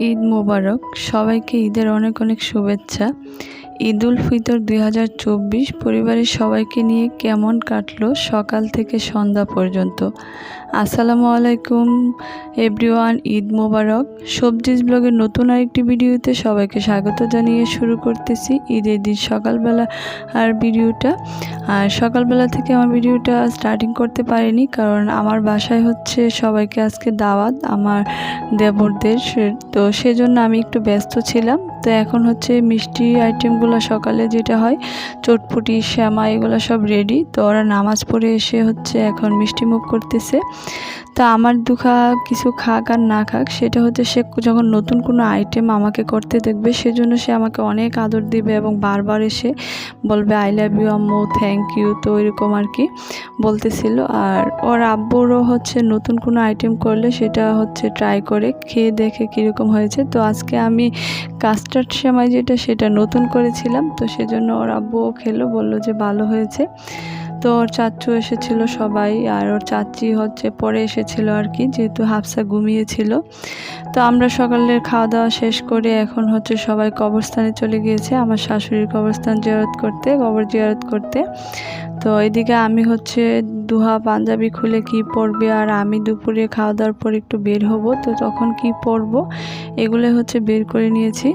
ঈদ মোবারক। সবাইকে ঈদের অনেক অনেক শুভেচ্ছা। ঈদ উল ফিতর দুই হাজার চব্বিশ পরিবারের সবাইকে নিয়ে কেমন কাটলো সকাল থেকে সন্ধ্যা পর্যন্ত? আসসালামু আলাইকুম, এভরিওয়ান, ঈদ মোবারক। সবজিজ ব্লগের নতুন আরেকটি ভিডিওতে সবাইকে স্বাগত জানিয়ে শুরু করতেছি ঈদের দিন সকালবেলা আর ভিডিওটা। আর সকালবেলা থেকে আমার ভিডিওটা স্টার্টিং করতে পারিনি কারণ আমার বাসায় হচ্ছে সবাইকে আজকে দাওয়াত আমার দেবরদের। তো সেজন্য আমি একটু ব্যস্ত ছিলাম। তো এখন হচ্ছে মিষ্টি আইটেমগুলো সকালে যেটা হয়, চটপুটি, শ্যামা, এগুলো সব রেডি তো ওরা নামাজ পড়ে এসে হচ্ছে এখন মিষ্টি মুখ করতেছে। তা আমার দুখা কিছু খাক আর না খাক, সেটা হচ্ছে সে যখন নতুন কোনো আইটেম আমাকে করতে দেখবে, সেজন্য সে আমাকে অনেক আদর দিবে এবং বারবার এসে বলবে আই লাভ ইউ আম্মু থ্যাংক ইউ তো এরকম আর কি বলতেছিল। আর ওর আব্বুরও হচ্ছে নতুন কোনো আইটেম করলে সেটা হচ্ছে ট্রাই করে খেয়ে দেখে কীরকম হয়েছে। তো আজকে আমি কাস্টার্ড সেমাই যেটা, সেটা নতুন করেছিলাম, তো সেজন্য ওর আব্বুও খেলো, বলল যে ভালো হয়েছে। তো ওর চাচু এসেছিল সবাই, আর ওর চাচি হচ্ছে পরে এসেছিল আর কি, যেহেতু হাফসা ঘুমিয়েছিল। তো আমরা সকালের খাওয়া দাওয়া শেষ করে এখন হচ্ছে সবাই কবরস্থানে চলে গিয়েছে, আমার শাশুড়ির কবরস্থান জিয়ারত করতে, কবর জিয়ারত করতে। তো এদিকে আমি হচ্ছে দুহা পাঞ্জাবি খুলে কি পরবে, আর আমি দুপুরে খাওয়া দাওয়ার পর একটু বের হব, তো তখন কি পরবো এগুলো হচ্ছে বের করে নিয়েছি।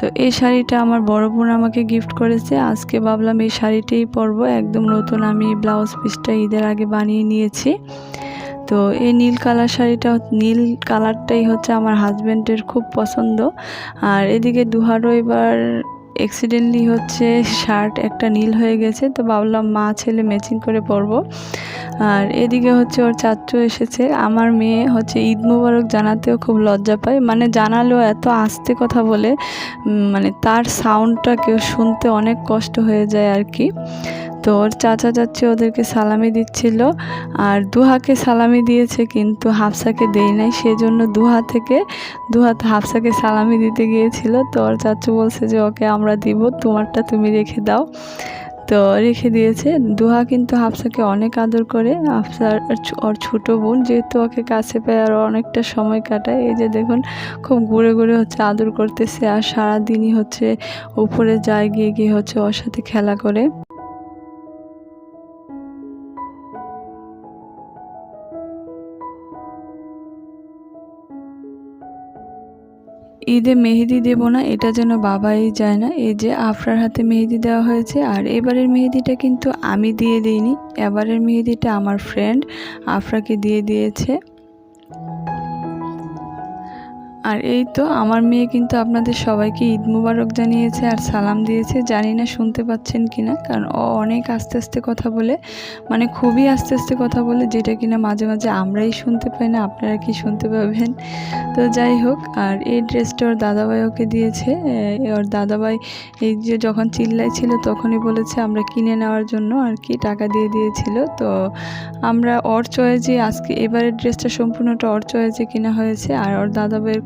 তো এই শাড়িটা আমার বড় বোন আমাকে গিফট করেছে। আজকে ভাবলাম এই শাড়িটাই পরবো। একদম নতুন আমি ব্লাউজ পিসটা ঈদের আগে বানিয়ে নিয়েছি। তো এই নীল কালার শাড়িটা নীল কালারটাই হচ্ছে আমার হাজব্যান্ডের খুব পছন্দ। আর এদিকে দুহারও এবার অ্যাক্সিডেন্টলি হচ্ছে শার্ট একটা নীল হয়ে গেছে, তো ভাবলাম মা ছেলে ম্যাচিং করে পরবো। আর এদিকে হচ্ছে ওর চাচু এসেছে। আমার মেয়ে হচ্ছে ঈদ মুবারক জানাতেও খুব লজ্জা পায়। মানে জানালেও এত আস্তে কথা বলে মানে তার সাউন্ডটা কেউ শুনতে অনেক কষ্ট হয়ে যায় আর কি। তো ওর চাচা চাচ্ছি ওদেরকে সালামি দিচ্ছিল আর দুহাকে সালামি দিয়েছে, কিন্তু হাফসাকে দেই নাই। সেজন্য দুহা থেকে দুহা তো হাফসাকে সালামি দিতে গিয়েছিল। তো ওর চাচু বলছে যে, ওকে আমরা দিব, তোমারটা তুমি রেখে দাও। তো রেখে দিয়েছে। দুহা কিন্তু হাফসাকে অনেক আদর করে। হাফসার ওর ছোটো বোন যেহেতু ওকে কাছে পায় আর অনেকটা সময় কাটায়, এই যে দেখুন খুব ঘুরে ঘুরে হচ্ছে আদর করতেছে আর সারাদিনই হচ্ছে উপরে যায়, গিয়ে গিয়ে হচ্ছে ওর সাথে খেলা করে। ঈদে মেহেদি দেব না, এটা যেন বাবাই যায় না। এই যে আফরার হাতে মেহেদি দেওয়া হয়েছে, আর এবারের মেহেদিটা কিন্তু আমি দিয়ে দিইনি। এবারের মেহেদিটা আমার ফ্রেন্ড আফরাকে দিয়ে দিয়েছে। আর এই তো আমার মেয়ে কিন্তু আপনাদের সবাইকে ঈদ মুবারক জানিয়েছে আর সালাম দিয়েছে। জানি না শুনতে পাচ্ছেন কিনা, কারণ ও অনেক আস্তে আস্তে কথা বলে মানে খুবই আস্তে আস্তে কথা বলে, যেটা কিনা মাঝে মাঝে আমরাই শুনতে পাই না, আপনারা কি শুনতে পাবেন? তো যাই হোক, আর এই ড্রেসটা ওর দাদাভাই ওকে দিয়েছে। ওর দাদাভাই এই যে যখন চিল্লাই ছিল তখনই বলেছে, আমরা কিনে নেওয়ার জন্য আর কি টাকা দিয়ে দিয়েছিল। তো আমরা ওর চয়েজে আজকে এবারের ড্রেসটা সম্পূর্ণটা ওর চয়েজে কিনা হয়েছে, আর ওর দাদাভাইয়ের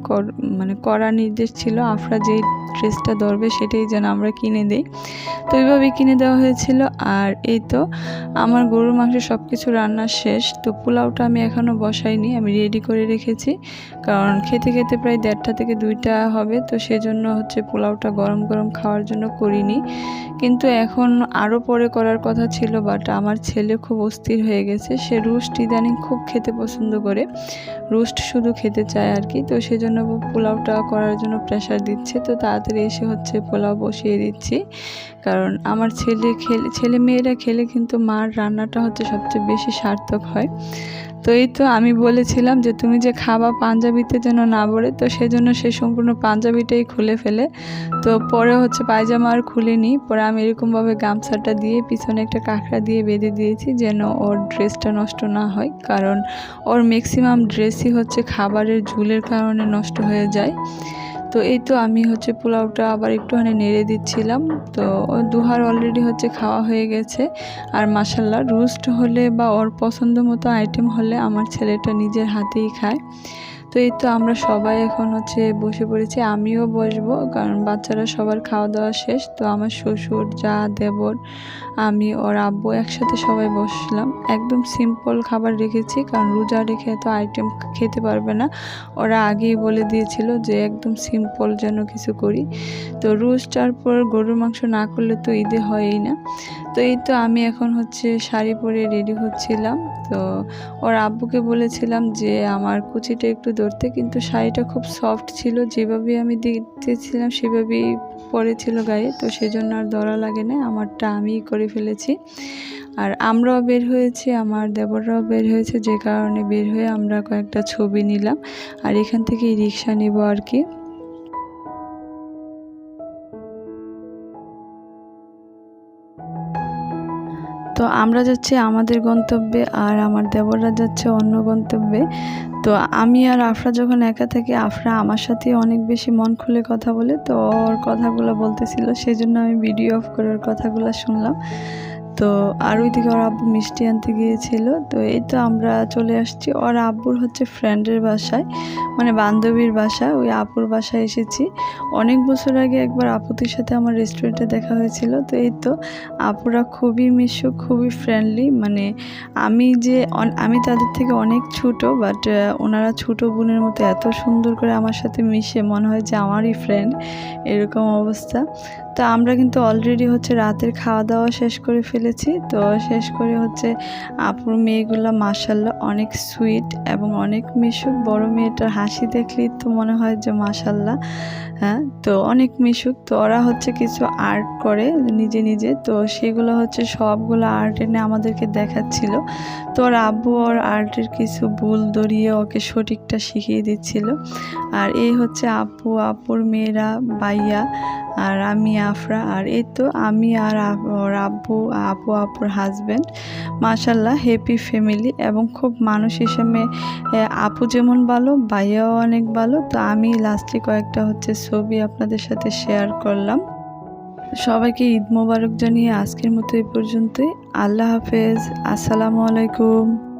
মানে করা নির্দেশ ছিল, আফরা যেই ড্রেসটা ধরবে সেটাই যেন আমরা কিনে দিই। তো এইভাবেই কিনে দেওয়া হয়েছিল। আর এই তো, আমার গরুর মাংস সব কিছু রান্না শেষ। তো পোলাওটা আমি এখনও বসাইনি, আমি রেডি করে রেখেছি। কারণ খেতে খেতে প্রায় দেড়টা থেকে দুইটা হবে, তো সেজন্য হচ্ছে পোলাওটা গরম গরম খাওয়ার জন্য করিনি। কিন্তু এখন আরও পরে করার কথা ছিল বাট আমার ছেলে খুব অস্থির হয়ে গেছে। সে রুস্ট ইদানিং খুব খেতে পছন্দ করে। রোস্ট শুধু খেতে চায় আর কি, তো সেজন্য ও পোলাওটা করার জন্য প্রেশার দিচ্ছে, তো তাড়াতাড়ি এসে হচ্ছে পোলাও বসিয়ে দিচ্ছি। কারণ আমার ছেলে খেলে, ছেলে মেয়েরা খেলে কিন্তু মার রান্নাটা হচ্ছে সবচেয়ে বেশি সার্থক হয়। তো এই তো আমি বলেছিলাম যে তুমি যে খাবা পাঞ্জাবিতে যেন না পড়ে, তো সেজন্য সে সম্পূর্ণ পাঞ্জাবিটাই খুলে ফেলে। তো পরে হচ্ছে পায়জামা আর খুলিনি, পরে আমি এরকমভাবে গামছাটা দিয়ে পিছনে একটা কাঁকড়া দিয়ে বেঁধে দিয়েছি যেন ওর ড্রেসটা নষ্ট না হয়, কারণ ওর ম্যাক্সিমাম ড্রেসই হচ্ছে খাবারের ঝুলের কারণে নষ্ট হয়ে যায়। তো এই তো আমি হচ্ছে পোলাওটা আবার একটুখানি নেড়ে দিচ্ছিলাম। তো দুহার অলরেডি হচ্ছে খাওয়া হয়ে গেছে। আর মাসাল্লাহ রোস্ট হলে বা ওর পছন্দ মতো আইটেম হলে আমার ছেলেটা নিজের হাতেই খায়। তো এই তো আমরা সবাই এখন হচ্ছে বসে পড়েছি, আমিও বসবো, কারণ বাচ্চারা সবার খাওয়া দাওয়া শেষ। তো আমার শ্বশুর, যা, দেবর আমি ওর আব্বু একসাথে সবাই বসলাম। একদম সিম্পল খাবার রেখেছি, কারণ রোজা রেখে এত আইটেম খেতে পারবে না। ওরা আগেই বলে দিয়েছিল যে একদম সিম্পল যেন কিছু করি। তো রোজটার পর গরুর মাংস না করলে তো ঈদে হয়ই না। তো এই তো আমি এখন হচ্ছে শাড়ি পরে রেডি হচ্ছিলাম। তো ওর আব্বুকে বলেছিলাম যে আমার কুচিটা একটু ধরতে, কিন্তু শাড়িটা খুব সফট ছিল। যেভাবে আমি দিতেছিলাম, সেভাবেই পরেছিল গায়ে। তো সেজন্য আর ধরা লাগে না, আমারটা আমিই করে ফেলেছি। আর আমরাও বের হয়েছি, আমার দেবররাও বের হয়েছে, যে কারণে বের হয়ে আমরা কয়েকটা ছবি নিলাম। আর এখান থেকে রিক্সা নিব আর কি। তো আমরা যাচ্ছি আমাদের গন্তব্যে আর আমার দেবররা যাচ্ছে অন্য গন্তব্যে। তো আমি আর আফরা যখন একা থাকি, আফরা আমার সাথে অনেক বেশি মন খুলে কথা বলে, তো ওর কথাগুলো বলতেছিল সেজন্য আমি ভিডিও অফ করে ওর কথাগুলো শুনলাম। তো আর ওইদিকে ওর আব্বু মিষ্টি আনতে গিয়েছিল। তো এই তো আমরা চলে আসছি। ওর আব্বুর হচ্ছে ফ্রেন্ডের বাসায় মানে বান্ধবীর বাসা ওই আপুর বাসায় এসেছি। অনেক বছর আগে একবার আপুতির সাথে আমার রেস্টুরেন্টে দেখা হয়েছিল। তো এই তো আপুরা খুবই মিশুক, খুবই ফ্রেন্ডলি মানে আমি যে আমি তাদের থেকে অনেক ছোট বাট ওনারা ছোট বোনের মতো এত সুন্দর করে আমার সাথে মিশে। মনে হয় যে আমারই ফ্রেন্ড এরকম অবস্থা। তো আমরা কিন্তু অলরেডি হচ্ছে রাতের খাওয়া দাওয়া শেষ করে ফেলেছি। তো শেষ করে হচ্ছে আপুর মেয়েগুলো মাসাল্লাহ অনেক সুইট এবং অনেক মিশুক। বড় মেয়েটার হাসি দেখলেই তো মনে হয় যে মাসাল্লাহ হ্যাঁ? তো অনেক মিশুক। তো ওরা হচ্ছে কিছু আর্ট করে নিজে নিজে। তো সেগুলো হচ্ছে সবগুলো আর্ট এনে আমাদেরকে দেখাচ্ছিল। তো ওর আব্বু ওর আর্টের কিছু ভুল ধরিয়ে ওকে সঠিকটা শিখিয়ে দিচ্ছিল। আর এই হচ্ছে আপু, আপুর মেয়েরা বাইয়া আর আমি আফরা, আর এই তো আমি আর আব্বু আপু আপুর হাজব্যান্ড মাশাল্লাহ হ্যাপি ফ্যামিলি এবং খুব মানুষ হিসেবে আপু যেমন ভালো, ভাইয়াও অনেক ভালো। তো আমি লাস্টে কয়েকটা হচ্ছে ছবি আপনাদের সাথে শেয়ার করলাম। সবাইকে ঈদ মোবারক জানিয়ে আজকের মতো এই পর্যন্তই। আল্লাহ হাফেজ। আসসালামু আলাইকুম।